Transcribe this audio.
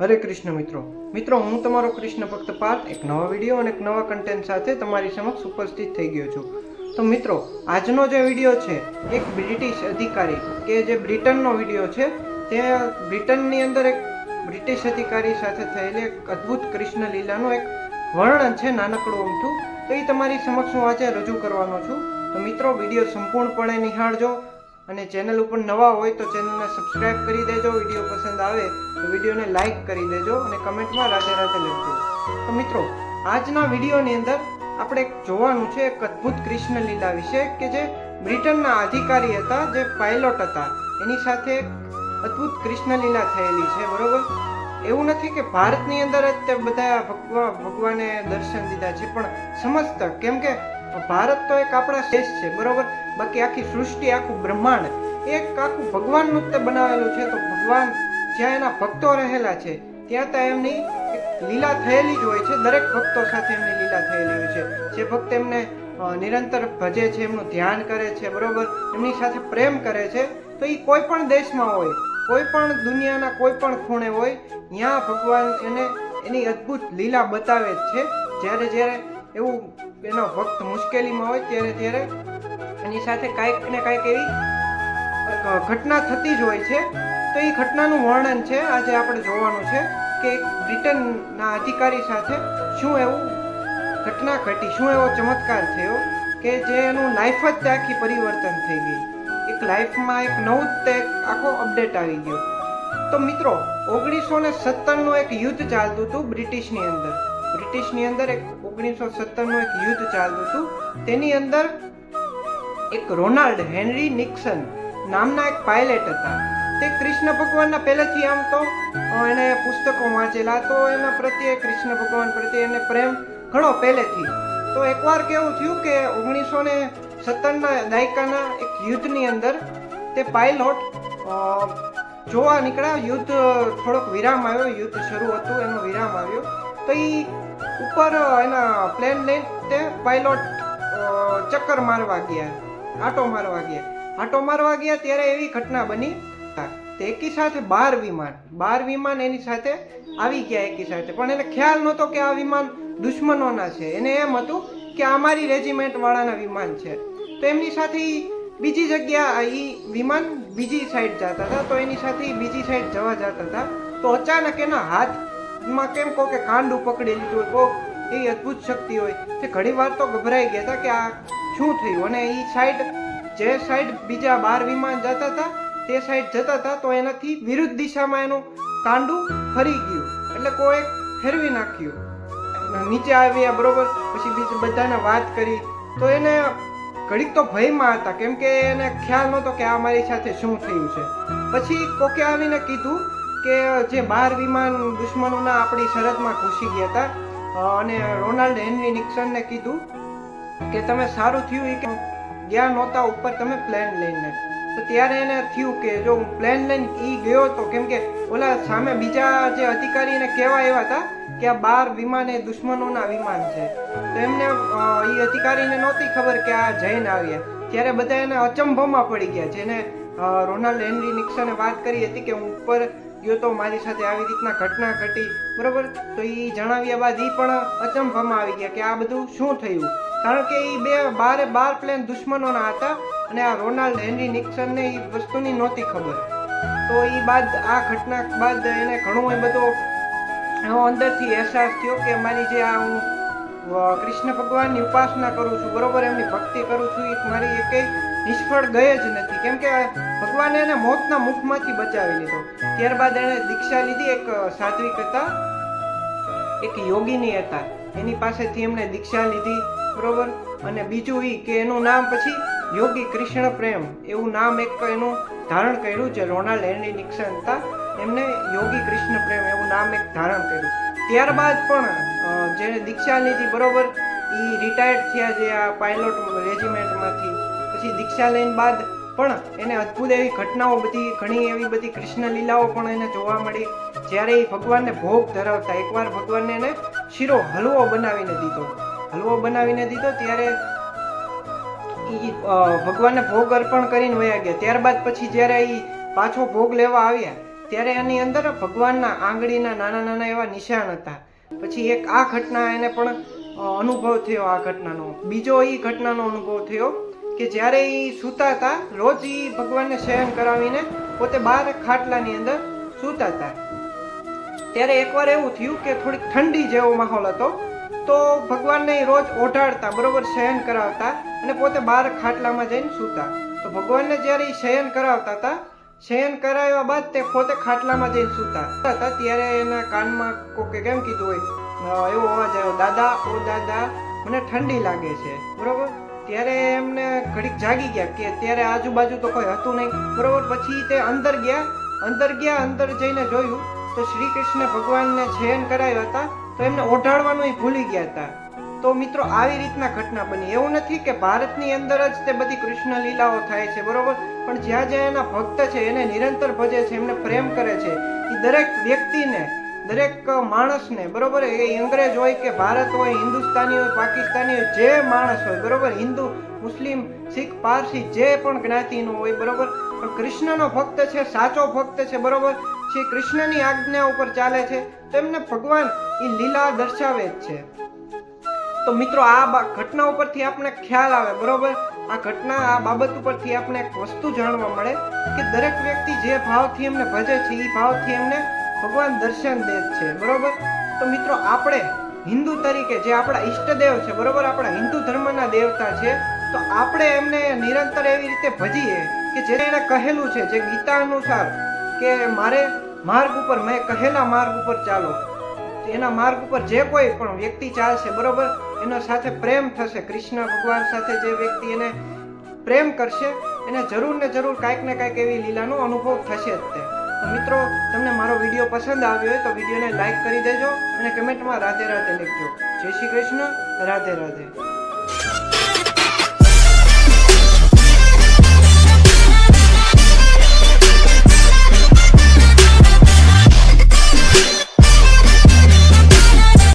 હરે કૃષ્ણ મિત્રો. મિત્રો, હું તમારો કૃષ્ણ ભક્ત પાર્થ, એક નવા વીડિયો અને એક નવા કન્ટેન્ટ સાથે તમારી સમક્ષ ઉપસ્થિત થઈ ગયો છું. તો મિત્રો, આજનો જે વીડિયો છે, એક બ્રિટિશ અધિકારી કે જે બ્રિટનનો વીડિયો છે, તે બ્રિટનની અંદર એક બ્રિટિશ અધિકારી સાથે થયેલી એક અદ્ભુત કૃષ્ણ લીલાનું એક વર્ણન છે, નાનકડું અમથું તો એ તમારી સમક્ષ હું આજે રજૂ કરવાનો છું. તો મિત્રો, વીડિયો સંપૂર્ણપણે નિહાળજો. અને ચેનલ ઉપર નવા હોય તો ચેનલને સબસ્ક્રાઇબ કરી દેજો, વીડિયો પસંદ આવે તો વિડીયોને લાઈક કરી દેજો અને કમેન્ટમાં રાધે રાધે લખજો. તો મિત્રો, આજના વિડીયોની અંદર આપણે જોવાનું છે એક અદ્ભુત કૃષ્ણ લીલા વિશે કે જે બ્રિટનના અધિકારી હતા, જે પાયલોટ હતા. એની સાથે એક અદ્ભુત કૃષ્ણ લીલા થયેલી છે, બરોબર? એવું નથી કે ભારતની અંદર જ તે બધા ભગવા, ભગવાને દર્શન દીધા છે, પણ સમસ્ત, કેમ કે ભારત તો એક આપણા દેશ છે, બરોબર? બાકી આખી સૃષ્ટિ આખું બ્રહ્માંડ. એક આખું ભગવાનનું જ બનાવેલું છે, તો ભગવાન જ્યાં એના ભક્તો રહેલા છે, ત્યાં તો એમની લીલા થયેલી જ હોય છે, દરેક ભક્તો સાથે એમની લીલા થયેલી હોય છે. જે ભક્ત એમને નિરંતર ભજે છે, એમનું ધ્યાન કરે છે, બરોબર? એમની સાથે પ્રેમ કરે છે, તો એ કોઈ પણ દેશમાં હોય, કોઈ પણ દુનિયાના કોઈ પણ ખૂણે હોય, ત્યાં ભગવાન એને એની અદ્ભુત લીલા બતાવે જ છે. જ્યારે જ્યારે એવું એનો ભક્ત મુશ્કેલીમાં હોય, ત્યારે ત્યારે એની સાથે કાંઈક ને કાંઈક એવી ઘટના થતી જ હોય છે. તો એ ઘટનાનું વર્ણન છે, આજે આપણે જોવાનું છે કે બ્રિટનના અધિકારી સાથે શું એવું ઘટના ઘટી, શું એવો ચમત્કાર થયો કે જે એનું લાઈફ જ તે આખી પરિવર્તન થઈ ગઈ. એક લાઈફમાં એક નવું જ આખો અપડેટ આવી ગયો. તો મિત્રો, ઓગણીસો ને સત્તરનું એક યુદ્ધ ચાલતું હતું બ્રિટિશની અંદર. બ્રિટિશની અંદર એક ઓગણીસો સત્તરનું એક યુદ્ધ ચાલતું હતું. તેની અંદર એક રોનાલ્ડ હેનરી નિક્સન નામના એક પાયલટ હતા. તે કૃષ્ણ ભગવાનના પહેલેથી આમ તો એને પુસ્તકો વાંચેલા, તો એના પ્રત્યે કૃષ્ણ ભગવાન પ્રત્યે એને પ્રેમ ઘણો પહેલેથી. તો એકવાર કેવું થયું કે ઓગણીસો ને સત્તરના દાયકાના એક યુદ્ધની અંદર તે પાયલોટ જોવા નીકળ્યા. યુદ્ધ થોડોક વિરામ આવ્યો, યુદ્ધ શરૂ હતું, એનો વિરામ આવ્યો. તો એ ઉપર એના પ્લેન લઈને તે પાયલોટ ચક્કર મારવા ગયા. આટો મારવા ગયા. આટો મારવા ગયા ત્યારે એવી ઘટના બની. તે એકી સાથે બાર વિમાન. બાર વિમાન એની સાથે આવી ગયા એકી સાથે. પણ એને ખ્યાલ નહોતો કે આ વિમાન દુશ્મનોના છે. એને એમ હતું કે અમારી રેજિમેન્ટ વાળાના વિમાન છે. તો એમની સાથે બીજી જગ્યા એ વિમાન બીજી સાઈડ જતા હતા. તો એની સાથે બીજી સાઈડ જવા જતા હતા. તો અચાનક એના હાથમાં કેમ કહો કે કાંડું પકડી લીધું હોય, કોક એવી અદ્ભુત શક્તિ હોય. તે ઘણી વાર તો ગભરાઈ ગયા હતા કે આ શું થયું? અને એ સાઈડ જે સાઈડ બીજા બાર વિમાન જતા હતા, તે સાઈડ જતા હતા, તો એનાથી વિરુદ્ધ દિશામાં એનું કાંડું ફરી ગયું. એટલે કોઈ ફેરવી નાખ્યું. નીચે આવ્યા બરોબર, પછી બીજું બધાને વાત કરી. તો એને ઘડીક તો ભયમાં હતા, કેમ કે એને ખ્યાલ નહોતો કે આ મારી સાથે શું થયું છે. પછી કોકે આવીને કીધું કે જે બાર વિમાન દુશ્મનોના આપણી સરહદમાં ઘૂસી ગયા હતા. અને રોનાલ્ડ હેનરી નિક્સનને કીધું કે તમે સારું થયું એ કે ગયા નહોતા ઉપર તમે પ્લેન લઈને. તો ત્યારે એને થયું કે જો હું પ્લેન લઈને એ ગયો તો કેમ કે ઓલા સામે બીજા જે અધિકારીને કહેવા એવા હતા કે આ બાર વિમાન એ દુશ્મનોના વિમાન છે. તો એમને એ અધિકારીને નહોતી ખબર કે આ જઈને આવ્યા. ત્યારે બધા એને અચંભોમાં પડી ગયા. જેને રોનાલ્ડ હેનરી નિક્સને વાત કરી હતી કે હું ઉપર ગયો તો મારી સાથે આવી રીતના ઘટના ઘટી. બરાબર? તો એ જણાવ્યા બાદ એ પણ અચંભમાં આવી ગયા કે આ બધું શું થયું? કારણ કે એ બે બારે બાર પ્લેન દુશ્મનોના હતા અને આ રોનાલ્ડ, હેનરી, નિક્સનને એ વસ્તુની નહોતી ખબર. તો એ બાદ આ ઘટના બાદ એને ઘણો એ બધો, એનો અંદરથી અહેસાસ થયો કે મારી જે આ હું કૃષ્ણ ભગવાનની ઉપાસના કરું છું, બરોબર, એમની ભક્તિ કરું છું એ મારી એકે નિષ્ફળ ગઈ જ નથી. કેમ કે ભગવાને એને મોતના મુખમાંથી બચાવી લીધો. ત્યારબાદ એણે દીક્ષા લીધી એક સાત્વિક હતા, એક યોગીની હતા. એની પાસેથી એમણે દીક્ષા લીધી, બરોબર? અને બીજું એ કે એનું નામ પછી યોગી કૃષ્ણ પ્રેમ. એવું નામ એક એનું ધારણ કર્યું જે રોનાલ્ડ હેનરી નિક્સન હતા. એમને યોગી કૃષ્ણ પ્રેમ એવું નામ એક ધારણ કર્યું. ત્યારબાદ પણ જેણે દીક્ષા લીધી, બરોબર? એ રિટાયર્ડ થયા જે આ પાયલોટ રેજિમેન્ટમાંથી પછી દીક્ષા લઈને બાદ પણ એને અદ્ભુત એવી ઘટનાઓ બધી, ઘણી એવી બધી કૃષ્ણ લીલાઓ પણ એને જોવા મળી. જ્યારે એ ભગવાનને ભોગ ધરાવતા, એકવાર ભગવાનને એને શીરો હલવો બનાવીને દીધો. હલવો બનાવીને દીધો ત્યારે ભગવાનને ભોગ અર્પણ કરીને વયા ગયા. ત્યારબાદ પછી જ્યારે એ પાછો ભોગ લેવા આવ્યા, ત્યારે એની અંદર ભગવાનના આંગળીના નાના નાના એવા નિશાન હતા. પછી એક આ ઘટના એને પણ અનુભવ થયો આ ઘટનાનો. બીજો એ ઘટનાનો અનુભવ થયો કે જ્યારે એ સૂતા હતા, રોજ એ ભગવાનને શયન કરાવીને પોતે બહાર ખાટલાની અંદર સૂતા હતા. ત્યારે એકવાર એવું થયું કે થોડીક ઠંડી જેવો માહોલ હતો, તો ભગવાનને રોજ ઓઢાડતા, બરોબર શયન કરાવતા અને પોતે બહાર ખાટલામાં જઈને સૂતા. તો ભગવાનને જ્યારે એ શયન કરાવતા હતા, શયન કરાવ્યા બાદ તે પોતે ખાટલામાં જઈને સૂતા હતા. ત્યારે એના કાનમાં કોકે કેમ કીધું હોય એવો અવાજ આવ્યો, દાદા, ઓ દાદા, મને ઠંડી લાગે છે. બરોબર? ત્યારે એમને ઘડીક જાગી ગયા કે ત્યારે આજુબાજુ તો કોઈ હતું નહીં. બરોબર? પછી તે અંદર ગયા અંદર ગયા, અંદર જઈને જોયું તો શ્રી કૃષ્ણ ભગવાનને જયન કરાવ્યા હતા, તો એમને ઓઢાડવાનું એ ભૂલી ગયા હતા. તો મિત્રો, આવી રીતના ઘટના બની. એવું નથી કે ભારતની અંદર જ તે બધી કૃષ્ણ લીલાઓ થાય છે, બરોબર? પણ જ્યાં જ્યાં એના ભક્ત છે, એને નિરંતર ભજે છે, એમને પ્રેમ કરે છે. એ દરેક વ્યક્તિને દરેક માણસને, બરોબર? એ અંગ્રેજ હોય કે ભારત હોય, હિન્દુસ્તાની હોય, પાકિસ્તાની હોય, જે માણસ હોય, બરોબર? હિન્દુ, મુસ્લિમ, શીખ, પારસી, જે પણ જ્ઞાતિનો હોય, બરોબર? પણ કૃષ્ણનો ભક્ત છે, સાચો ભક્ત છે, બરોબર? શ્રી કૃષ્ણની આજ્ઞા ઉપર ચાલે છે, તો એમને ભગવાન એ લીલા દર્શાવે જ છે. તો મિત્રો, આ ઘટના ઉપરથી આપણે ખ્યાલ આવે, બરોબર? આ ઘટના, આ બાબત ઉપરથી આપણે એક વસ્તુ જાણવા મળે કે દરેક વ્યક્તિ જે ભાવથી એમને ભજે છે એ ભાવથી એમને ભગવાન દર્શન દેવ છે, બરોબર? તો મિત્રો, આપણે હિન્દુ તરીકે જે આપણા ઈષ્ટદેવ છે, બરોબર? આપણા હિન્દુ ધર્મના દેવતા છે, તો આપણે એમને નિરંતર એવી રીતે ભજીએ કે જે એને કહેલું છે, જે ગીતા અનુસાર કે મારે માર્ગ ઉપર, મેં કહેલા માર્ગ ઉપર ચાલો. એના માર્ગ ઉપર જે કોઈ પણ વ્યક્તિ ચાલશે, બરોબર? એનો સાથે પ્રેમ થશે, કૃષ્ણ ભગવાન સાથે જે વ્યક્તિ એને પ્રેમ કરશે, એને જરૂર ને જરૂર કાંઈક ને કાંઈક એવી લીલાનો અનુભવ થશે જ તે. તો મિત્રો, તમને મારો વીડિયો પસંદ આવ્યો હોય તો વિડીયોને લાઈક કરી દેજો અને કમેન્ટમાં રાધે રાધે લખજો. જય શ્રી કૃષ્ણ, રાધે રાધે.